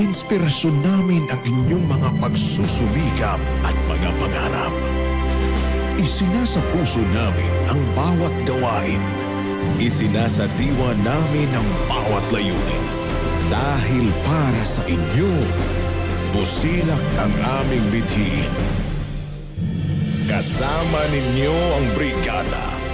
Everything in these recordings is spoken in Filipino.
inspirasyon namin ang inyong mga pagsusumikap at mga pangarap. Isinasa puso namin ang bawat gawain. Isinasa diwa namin ang bawat layunin. Dahil para sa inyo, busilak ang aming bithiin. Kasama ninyo ang brigada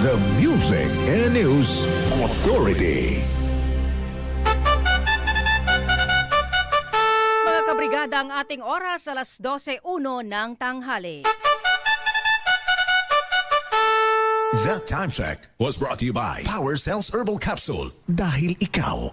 The Music and News Authority. Mga kabrigada, ang ating oras alas 12.01 ng tanghali. That time check was brought to you by Power Cells Herbal Capsule. Dahil ikaw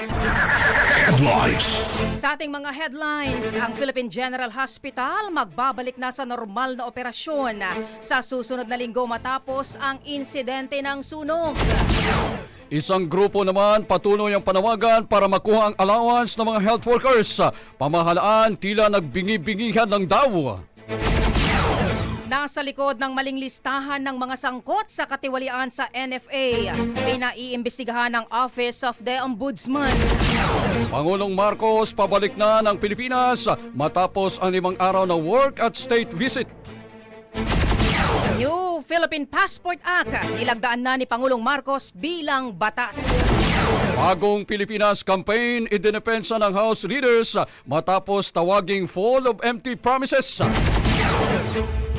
Headlines. Sa ating mga headlines, ang Philippine General Hospital magbabalik na sa normal na operasyon sa susunod na linggo matapos ang insidente ng sunog. Isang grupo naman patuloy ang panawagan para makuha ang allowance ng mga health workers. Pamahalaan tila nagbingi-bingihan ng daw. Nasa likod ng maling listahan ng mga sangkot sa katiwalian sa NFA, pinaiimbestigahan ng Office of the Ombudsman. Pangulong Marcos pabalik na ng Pilipinas matapos ang limang araw na work at state visit. New Philippine Passport Act, nilagdaan na ni Pangulong Marcos bilang batas. Bagong Pilipinas campaign idinepensa ng House leaders matapos tawaging full of empty promises.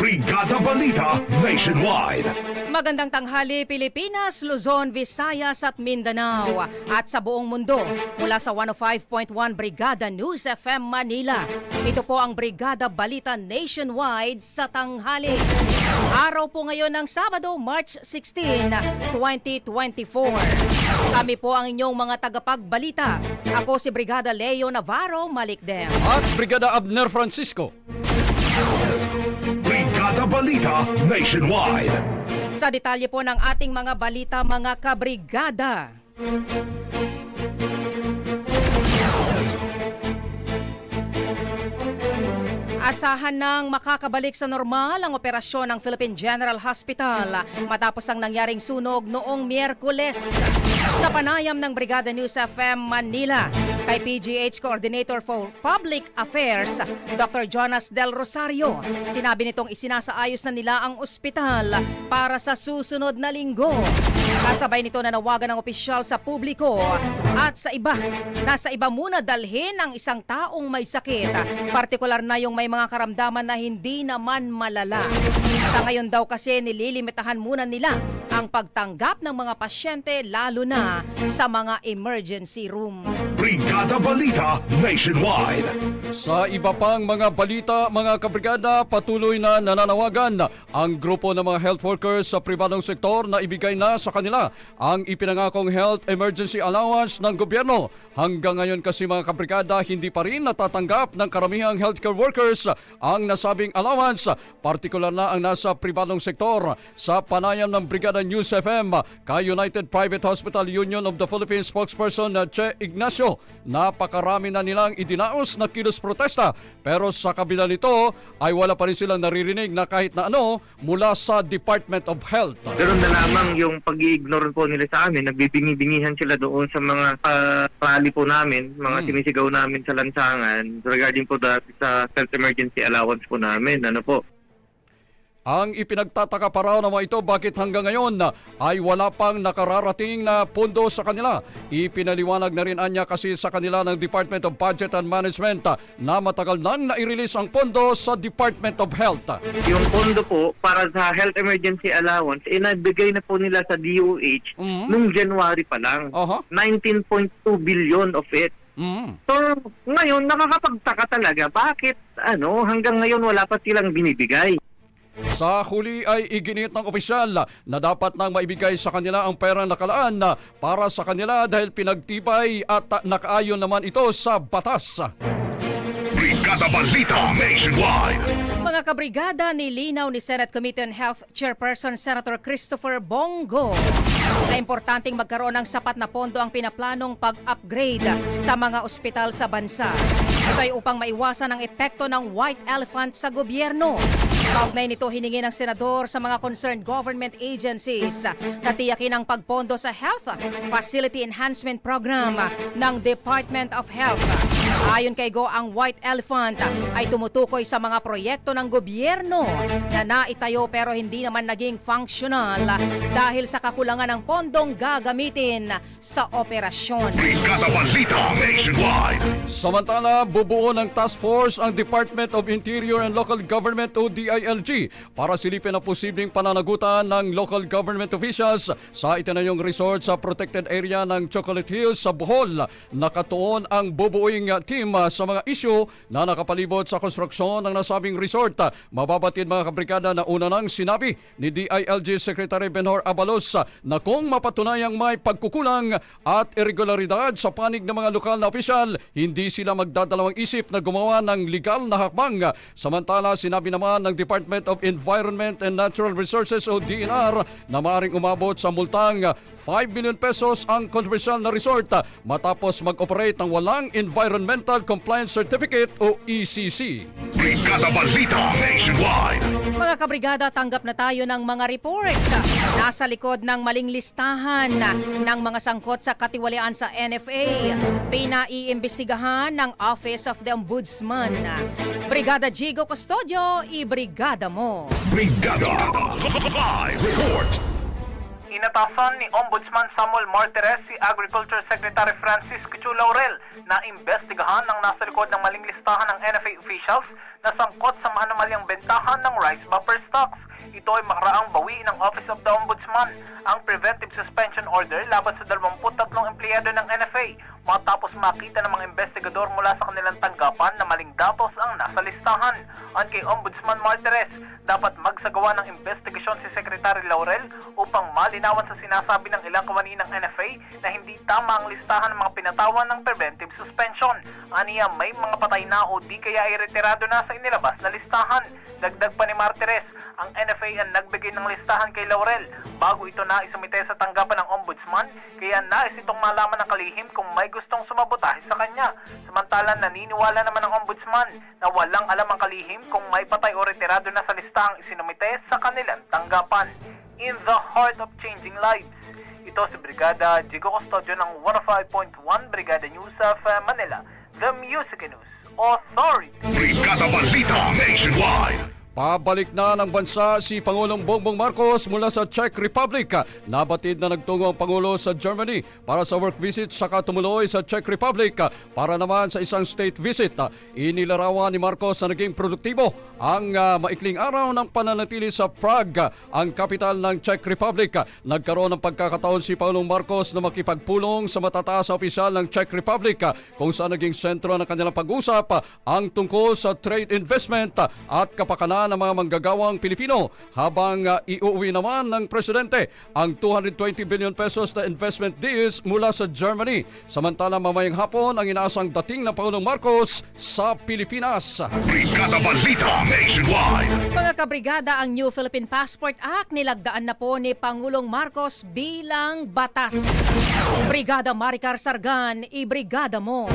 Brigada Balita Nationwide. Magandang tanghali Pilipinas, Luzon, Visayas at Mindanao at sa buong mundo mula sa 105.1 Brigada News FM Manila. Ito po ang Brigada Balita Nationwide sa tanghali. Araw po ngayon ng Sabado, March 16, 2024. Kami po ang inyong mga tagapagbalita. Ako si Brigada Leo Navarro Malikdem. At Brigada Abner Francisco. Balita Nationwide. Sa detalye po ng ating mga balita, mga kabrigada. Asahan ng makakabalik sa normal ang operasyon ng Philippine General Hospital matapos ang nangyaring sunog noong Miyerkules. Sa panayam ng Brigada News FM Manila, kay PGH Coordinator for Public Affairs, Dr. Jonas Del Rosario, sinabi nitong isinasaayos na nila ang ospital para sa susunod na linggo. Kasabay nito na nawagan ng opisyal sa publiko at sa iba, nasa iba muna dalhin ang isang taong may sakit, partikular na yung may mga karamdaman na hindi naman malala. Sa ngayon daw kasi nililimitahan muna nila ang ng pagtanggap ng mga pasyente lalo na sa mga emergency room. Brigada Balita Nationwide. Sa iba pang mga balita, mga kabrigada, patuloy na nananawagan ang grupo ng mga health workers sa pribadong sektor na ibigay na sa kanila ang ipinangakong health emergency allowance ng gobyerno. Hanggang ngayon kasi mga kabrigada, hindi pa rin natatanggap ng karamihang healthcare workers ang nasabing allowance, partikular na ang nasa pribadong sektor. Sa panayam ng Brigada News FM, kay United Private Hospital Union of the Philippines spokesperson na Che Ignacio, napakarami na nilang idinaos na kilos protesta pero sa kabila nito ay wala pa rin silang naririnig na kahit na ano mula sa Department of Health. Ganun na lamang yung pag-ignore po nila sa amin. Nagbibingi-bingihan sila doon sa mga uh, rally po namin, mga Hmm. sinisigaw namin sa lansangan regarding po that, sa health emergency allowance po namin. Ano po? Ang ipinagtataka pa raw ng mga ito bakit hanggang ngayon na ay wala pang nakararating na pondo sa kanila. Ipinaliwanag na rin anya kasi sa kanila ng Department of Budget and Management na matagal nang nai-release ang pondo sa Department of Health. Yung pondo po para sa health emergency allowance, eh, nagbigay na po nila sa DOH Mhm. nung January pa lang. Aha. 19.2 billion of it. Mm. So, ngayon, nakakapagtaka talaga. Bakit, ano, hanggang ngayon wala pa silang binibigay? Sa huli ay iginit ng opisyal na dapat nang maibigay sa kanila ang perang nakalaan na para sa kanila dahil pinagtibay at nakaayon naman ito sa batas. Brigada Balita Nationwide. Mga kabrigada nilinaw ni Senate Committee on Health Chairperson Senator Christopher Bongo na importanteng magkaroon ng sapat na pondo ang pinaplanong pag-upgrade sa mga ospital sa bansa. Ito ay upang maiwasan ang epekto ng white elephant sa gobyerno. Kaugnay nito hiningi ng senador sa mga concerned government agencies na tiyakin ang pagpondo sa Health Facility Enhancement Program ng Department of Health. Ayon kay Go, ang White Elephant ay tumutukoy sa mga proyekto ng gobyerno na naitayo pero hindi naman naging functional dahil sa kakulangan ng pondong gagamitin sa operasyon. Samantala, bubuo ng task force ang Department of Interior and Local Government o DILG para silipin ang posibleng pananagutan ng local government officials sa itinayong resort sa protected area ng Chocolate Hills sa Bohol. Nakatuon ang bubuing team sa mga isyu na nakapalibot sa konstruksyon ng nasabing resort. Mababatid mga kabrigada na una nang sinabi ni DILG Secretary Benhor Abalos na kung mapatunayang may pagkukulang at irregularidad sa panig ng mga lokal na opisyal, hindi sila magdadalawang isip na gumawa ng legal na hakbang. Samantala, sinabi naman ng Department of Environment and Natural Resources o DNR na maaring umabot sa multang 5 million pesos ang controversial na resort matapos mag-operate ng walang Environmental Compliance Certificate o E ECC. Brigada Balita Nationwide. Mga kabrigada, tanggap na tayo ng mga report. Nasa likod ng maling listahan ng mga sangkot sa katiwalian sa NFA. Pinaiimbestigahan ng Office of the Ombudsman. Brigada Jigo Custodio, i-brigada mo. Brigada. Live report. Inatasan ni Ombudsman Samuel Martires si Agriculture Secretary Francis Cuchu Laurel na imbestigahan ang nasa likod ng maling listahan ng NFA officials na sangkot sa maanumalyang bentahan ng rice buffer stocks. Ito ay makaraang bawi ng Office of the Ombudsman ang preventive suspension order laban sa 23 empleyado ng NFA matapos makita ng mga investigador mula sa kanilang tanggapan na maling datos ang nasa listahan. Ang kay Ombudsman Martires, dapat magsagawa ng investigasyon si Secretary Laurel upang malinawan sa sinasabi ng ilang kawani ng NFA na hindi tama ang listahan ng mga pinatawan ng preventive suspension. Aniya may mga patay na o di kaya ay retirado na sa inilabas na listahan. Dagdag pa ni Martires, ang NFA ang nagbigay ng listahan kay Laurel bago ito na isumite sa tanggapan ng ombudsman kaya nais itong malaman ng kalihim kung may gustong sumabotahe sa kanya. Samantala naniniwala naman ng ombudsman na walang alam ang kalihim kung may patay o retirado na sa listahang isinumite sa kanilang tanggapan. In the heart of changing lives, ito si Brigada Jigo Custodio ng 105.1 Brigada News of uh, Manila, The Music News Authority. Brigada Balita Nationwide. Pabalik na ng bansa si Pangulong Bongbong Marcos mula sa Czech Republic. Nabatid na nagtungo ang Pangulo sa Germany para sa work visit saka tumuloy sa Czech Republic para naman sa isang state visit. Inilarawan ni Marcos na naging produktibo ang ah, maikling araw ng pananatili sa Prague, ang kapital ng Czech Republic. Nagkaroon ng pagkakataon si Pangulong Marcos na makipagpulong sa matataas na opisyal ng Czech Republic kung saan naging sentro ng kanilang pag-usap ang tungkol sa trade investment at kapakanan ng mga manggagawang Pilipino habang uh, iuwi naman ng presidente ang 220 billion pesos na investment deals mula sa Germany. Samantala mamayang hapon ang inaasang dating ng Pangulong Marcos sa Pilipinas. Brigada Balita Nationwide. Mga kabrigada, ang New Philippine Passport Act nilagdaan na po ni Pangulong Marcos bilang batas. Brigada Maricar Sargan, ibrigada mo.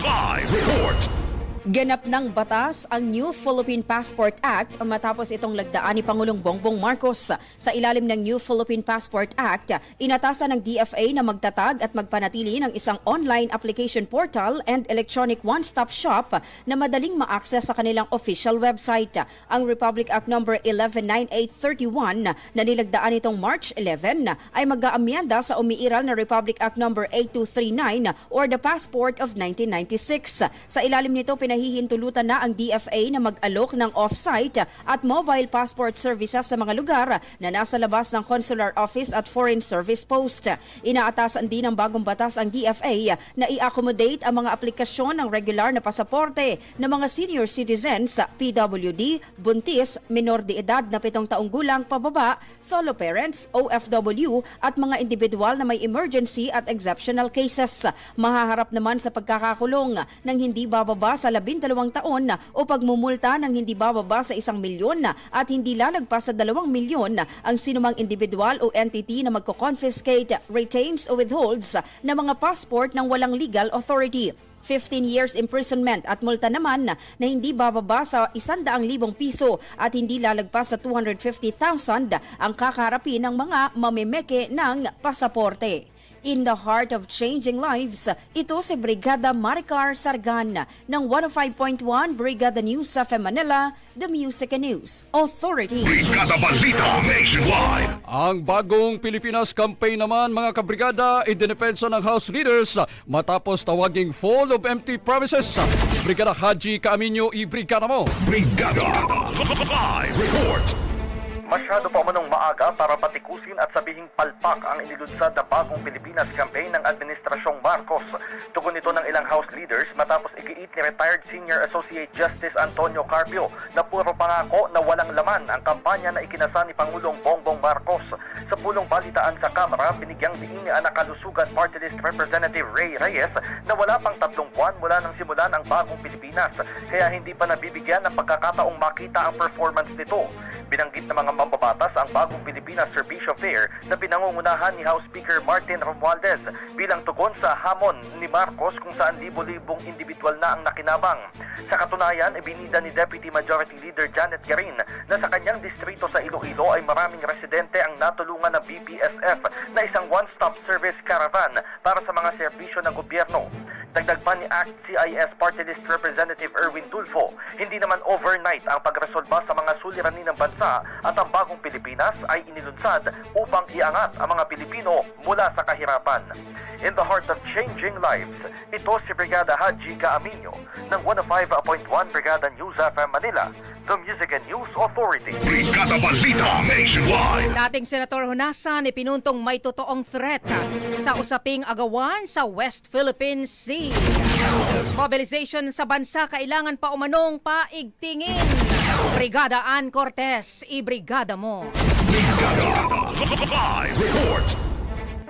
Live report. Ganap ng batas ang New Philippine Passport Act matapos itong lagdaan ni Pangulong Bongbong Marcos. Sa ilalim ng New Philippine Passport Act, inatasan ng DFA na magtatag at magpanatili ng isang online application portal and electronic one-stop shop na madaling ma-access sa kanilang official website. Ang Republic Act No. 119831 na nilagdaan itong March 11 ay mag-aamyenda sa umiiral na Republic Act No. 8239 or the Passport of 1996. Sa ilalim nito, pinahihintulutan na ang DFA na mag-alok ng off-site at mobile passport services sa mga lugar na nasa labas ng consular office at foreign service post. Inaatasan din ng bagong batas ang DFA na i-accommodate ang mga aplikasyon ng regular na pasaporte ng mga senior citizens, PWD, buntis, minor de edad na pitong taong gulang pababa, solo parents, OFW at mga individual na may emergency at exceptional cases. Mahaharap naman sa pagkakakulong ng hindi bababa sa labindalawang taon o pagmumulta ng hindi bababa sa isang milyon at hindi lalagpas sa dalawang milyon ang sinumang individual o entity na magko-confiscate, retains o withholds ng mga passport ng walang legal authority. 15 years imprisonment at multa naman na hindi bababa sa 100,000 piso at hindi lalagpas sa 250,000 ang kakarapin ng mga mamimeke ng pasaporte. In the heart of changing lives, ito si Brigada Maricar Sargan ng 105.1 Brigada News sa Manila, The Music and News Authority. Brigada Balita Nationwide. Ang bagong Pilipinas campaign naman mga kabrigada idinepensa ng House leaders matapos tawaging full of empty promises. Brigada Haji Kaaminyo, i-brigada mo! Brigada Live report. Masyado pa manong maaga para patikusin at sabihing palpak ang inilunsad na bagong Pilipinas campaign ng Administrasyong Marcos. Tugon ito ng ilang House leaders matapos igiit ni retired Senior Associate Justice Antonio Carpio na puro pangako na walang laman ang kampanya na ikinasa ni Pangulong Bongbong Marcos. Sa pulong balitaan sa Kamara, binigyang diin ni anak kalusugan Party List Representative Ray Reyes na wala pang tatlong buwan mula nang simulan ang bagong Pilipinas, kaya hindi pa nabibigyan ng pagkakataong makita ang performance nito. Binanggit ng mga mambabatas ang bagong Pilipinas Servicio Fair na pinangungunahan ni House Speaker Martin Romualdez bilang tugon sa hamon ni Marcos kung saan libo-libong individual na ang nakinabang. Sa katunayan, ibinida ni Deputy Majority Leader Janet Garin na sa kanyang distrito sa Iloilo ay maraming residente ang natulungan ng BPSF na isang one-stop service caravan para sa mga serbisyo ng gobyerno. Dagdag pa ni ACT CIS Party List Representative Erwin Tulfo, hindi naman overnight ang pagresolba sa mga suliranin ng bansa at ang bagong Pilipinas ay inilunsad upang iangat ang mga Pilipino mula sa kahirapan. In the heart of changing lives, ito si Brigada Haji Kaaminyo ng 105.1 Brigada News FM Manila, the Music and News Authority. Brigada Balita Nationwide. Dating Senator Honasan ipinuntong may totoong threat sa usaping agawan sa West Philippine Sea. Mobilization sa bansa kailangan pa umanong paigtingin. Brigada Ann Cortez, ibrigada mo. Brigada Live report.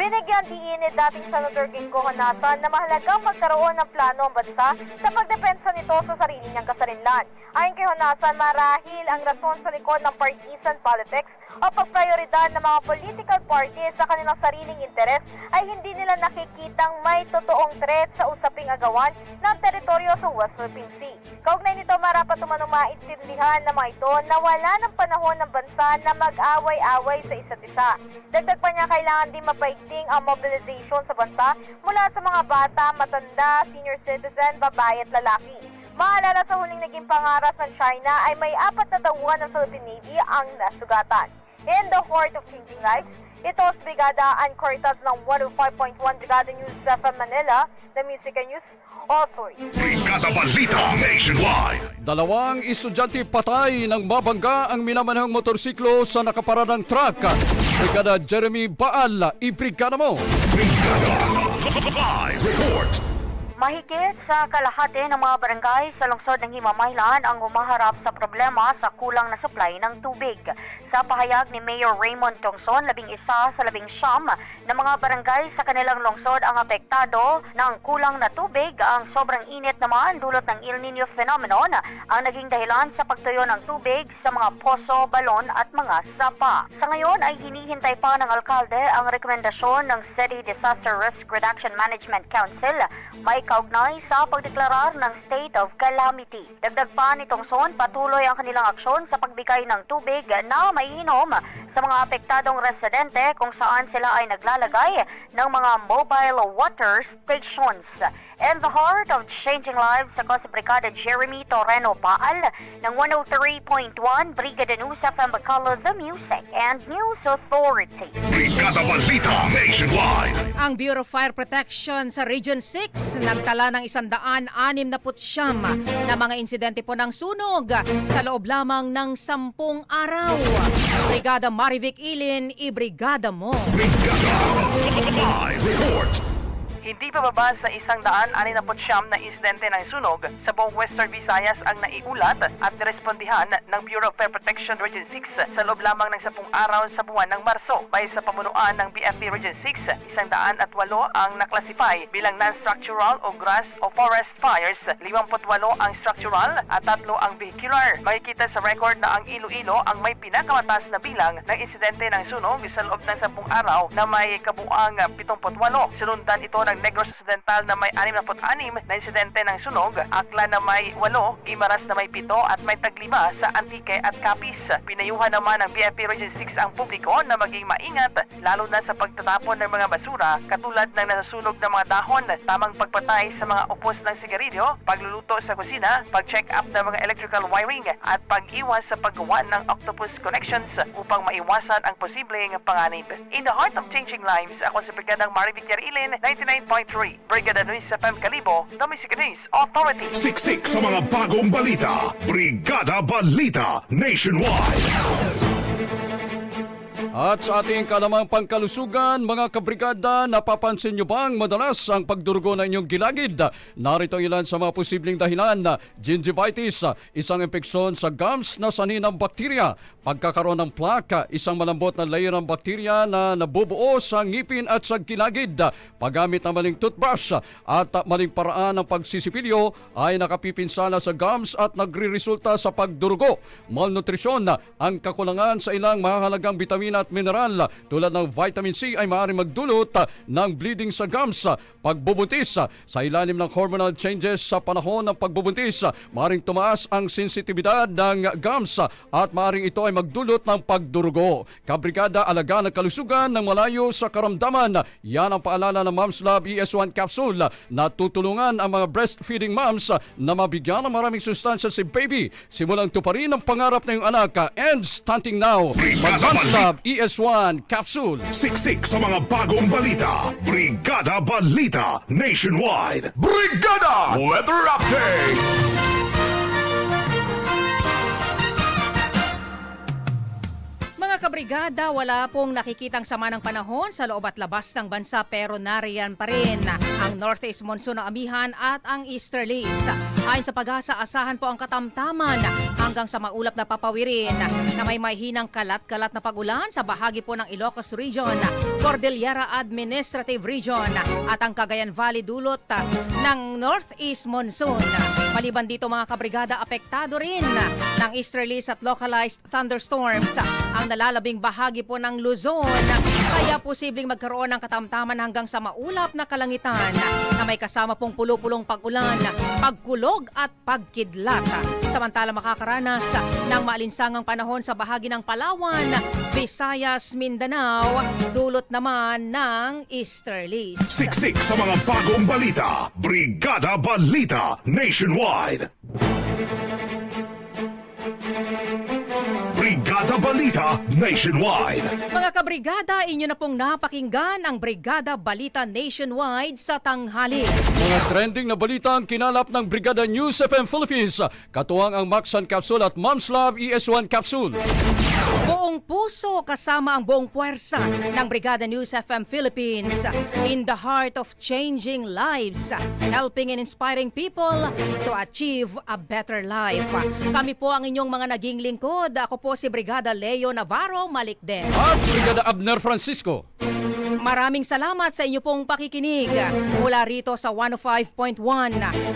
Binigyan diin ni dating Senator Gingo Honasan na mahalagang magkaroon ng plano ang bansa sa pagdepensa nito sa sarili niyang kasarinlan. Ayon kay Honasan, marahil ang rason sa likod ng partisan politics o pagprioridad ng mga political parties sa kanilang sariling interes ay hindi nila nakikitang may totoong threat sa usaping agawan ng teritoryo sa West Philippine Sea. Kaugnay nito, marapat umanong maintindihan ng mga ito na wala ng panahon ng bansa na mag-away-away sa isa't isa. Dagdag pa niya, kailangan din mapaigting ang mobilization sa bansa mula sa mga bata, matanda, senior citizen, babae at lalaki. Maalala sa huling naging pangaras ng China ay may apat na tauhan ng Philippine Navy ang nasugatan. In the heart of changing lives, ito si Brigada Ann Cortas ng 105.1 Brigada News FM Manila, the Music and News Authority. Brigada Balita Nationwide. Dalawang estudyante patay nang mabangga ang minamanahang motorsiklo sa nakaparadang truck. Brigada Jeremy Baal, ibrigada mo! Brigada Live Report. Mahigit sa kalahati ng mga barangay sa lungsod ng Himamaylan ang umaharap sa problema sa kulang na supply ng tubig. Sa pahayag ni Mayor Raymond Tongson, labing isa sa labing siyam na mga barangay sa kanilang lungsod ang apektado ng kulang na tubig. Ang sobrang init naman dulot ng El Nino phenomenon ang naging dahilan sa pagtuyo ng tubig sa mga poso, balon at mga sapa. Sa ngayon ay hinihintay pa ng alkalde ang rekomendasyon ng City Disaster Risk Reduction Management Council may kaugnay sa pagdeklarar ng state of calamity. Dagdag pa ni Tongson, patuloy ang kanilang aksyon sa pagbigay ng tubig na maiinom sa mga apektadong residente kung saan sila ay naglalagay ng mga mobile water stations. In the heart of changing lives, ako si Brigada Jeremy Torreno Baal ng 103.1 Brigada News FM Bacalo, The Music and News Authority. Brigada Balita Nationwide. Ang Bureau of Fire Protection sa Region 6 nagtala ng 169 na mga insidente po ng sunog sa loob lamang ng 10 araw. Brigada Marivic Ilin, ibrigada mo. Brigada Live Report. Hindi pababa sa isang daan anin na insidente ng sunog sa buong Western Visayas ang naiulat at nirespondihan ng Bureau of Fire Protection Region 6 sa loob lamang ng 10 araw sa buwan ng Marso. Bay sa pamunuan ng BFP Region 6, isang daan at walo ang naklasify bilang non-structural o grass o forest fires, 58 ang structural at tatlo ang vehicular. Makikita sa record na ang Iloilo ang may pinakamataas na bilang ng insidente ng sunog sa loob ng 10 araw na may kabuang 78. Sinundan ito ng Negros Occidental na may 66 na insidente ng sunog, Akla na may 8, Gimaras na may 7 at may taglima sa Antique at Capiz. Pinayuhan naman ng BFP Region 6 ang publiko na maging maingat lalo na sa pagtatapon ng mga basura katulad ng nasusunog ng mga dahon, tamang pagpatay sa mga upos ng sigarilyo, pagluluto sa kusina, pag-check up ng mga electrical wiring at pag-iwas sa paggawa ng octopus connections upang maiwasan ang posibleng panganib. In the heart of changing lives, ako si Brigadang Marivik Ilin, 99.3, Brigada Luis FM Calibo, the Music News Authority. Siksik sa mga bagong balita. Brigada Balita Nationwide. At sa ating kalamang pangkalusugan, mga kabrigada, napapansin nyo bang madalas ang pagdurugo ng inyong gilagid? Narito ilan sa mga posibleng dahilan na gingivitis, isang impeksyon sa gums na sanhi ng bakterya, pagkakaroon ng plaka, isang malambot na layer ng bakterya na nabubuo sa ngipin at sa gilagid, paggamit ng maling toothbrush at maling paraan ng pagsisipilyo ay nakapipinsala sa gums at nagre-resulta sa pagdurugo. Malnutrisyon, ang kakulangan sa ilang mahalagang bitamina at mineral tulad ng vitamin C ay maaaring magdulot ng bleeding sa gums. Pagbubuntis sa ilalim ng hormonal changes sa panahon ng pagbubuntis, maaaring tumaas ang sensitibidad ng gums at maaaring ito ay magdulot ng pagdurugo. Kabrigada alaga ng kalusugan ng malayo sa karamdaman. Yan ang paalala ng Moms Lab ES1 capsule na tutulungan ang mga breastfeeding moms na mabigyan ng maraming sustansya si baby. Simulang tuparin ang pangarap ng iyong anak and stunting now. Mag-Moms Lab ES1 capsule. Siksik sa mga bagong balita. Brigada Balita Nationwide. Brigada Weather Update. Mga kabrigada, wala pong nakikitang sama ng panahon sa loob at labas ng bansa pero nariyan pa rin ang Northeast Monsoon na amihan at ang Easterlies. Ayon sa pag-asa, asahan po ang katamtaman hanggang sa maulap na papawirin na may mahinang kalat-kalat na pagulan sa bahagi po ng Ilocos Region, Cordillera Administrative Region at ang Cagayan Valley dulot ng Northeast Monsoon. Maliban dito mga kabrigada, apektado rin ng easterlies at localized thunderstorms ang nalalabing bahagi po ng Luzon. Kaya posibleng magkaroon ng katamtaman hanggang sa maulap na kalangitan na may kasama pong pulo-pulong pag-ulan, pagkulog at pagkidlat. Samantala makakaranas ng maalinsangang panahon sa bahagi ng Palawan, Visayas, Mindanao, dulot naman ng easterlies. Siksik sa mga bagong balita. Brigada Balita Nationwide. Brigada Balita Nationwide. Mga kabrigada, inyo na pong napakinggan ang Brigada Balita Nationwide sa tanghali. Mga trending na balita ang kinalap ng Brigada News FM Philippines. Katuwang ang Maxan Capsule at Mom's Love ES1 Capsule. Buong puso kasama ang buong puwersa ng Brigada News FM Philippines in the heart of changing lives, helping and inspiring people to achieve a better life. Kami po ang inyong mga naging lingkod. Ako po si Brigada Leo Navarro Malikden. At Brigada Abner Francisco. Maraming salamat sa inyo pong pakikinig mula rito sa 105.1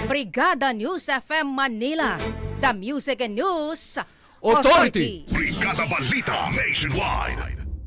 Brigada News FM Manila, the Music and News Authority. Brigada Balita Nationwide.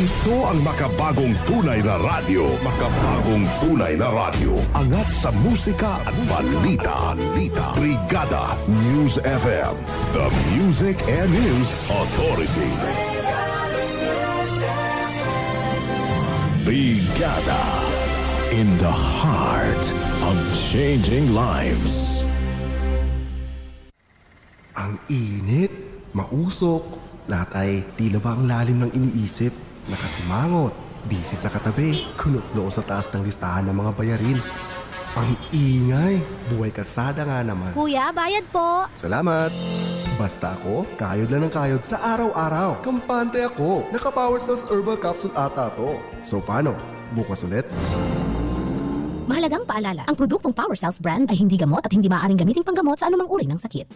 Ito ang makabagong tunay na radyo. Makabagong tunay na radyo. Angat sa musika at balita. balita. Brigada News FM. The Music and News Authority. Brigada in the heart of changing lives. Ang init, mausok, lahat ay tila ba ang lalim ng iniisip, nakasimangot, busy sa katabi, kunot doon sa taas ng listahan ng mga bayarin. Ang ingay, buhay kalsada nga naman. Kuya, bayad po. Salamat! Basta ako, kayod lang ng kayod sa araw-araw. Kampante ako. Naka-Power Cells Herbal Capsule ata to. So paano? Bukas ulit? Mahalagang paalala, ang produktong Power Cells brand ay hindi gamot at hindi maaaring gamitin panggamot sa anumang uri ng sakit.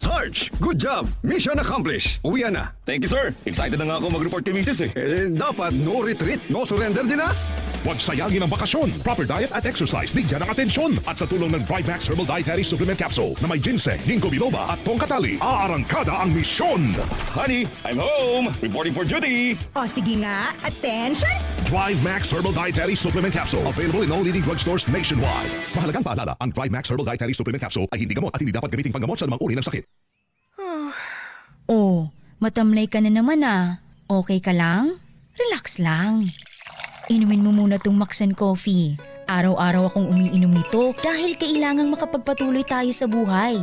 Sarge, good job! Mission accomplished! Uwi na. Thank you, sir. Excited na nga ako mag-report kay Mrs. eh. Eh, dapat no retreat, no surrender din ah! Huwag sayangin ang bakasyon. Proper diet at exercise. Bigyan ng atensyon. At sa tulong ng Drive Max Herbal Dietary Supplement Capsule na may ginseng, ginkgo biloba at tongkatali, aarangkada ang misyon. Honey, I'm home! Reporting for duty! O sige nga, attention! Drive Max Herbal Dietary Supplement Capsule. Available in all leading drugstores nationwide. Mahalagang paalala, ang Drive Max Herbal Dietary Supplement Capsule ay hindi gamot at hindi dapat gamitin panggamot sa anumang uri ng sakit. Oh, matamlay ka na naman ah. Okay ka lang? Relax lang. Inumin mo muna tong Maxen Coffee. Araw-araw akong umiinom nito dahil kailangang makapagpatuloy tayo sa buhay.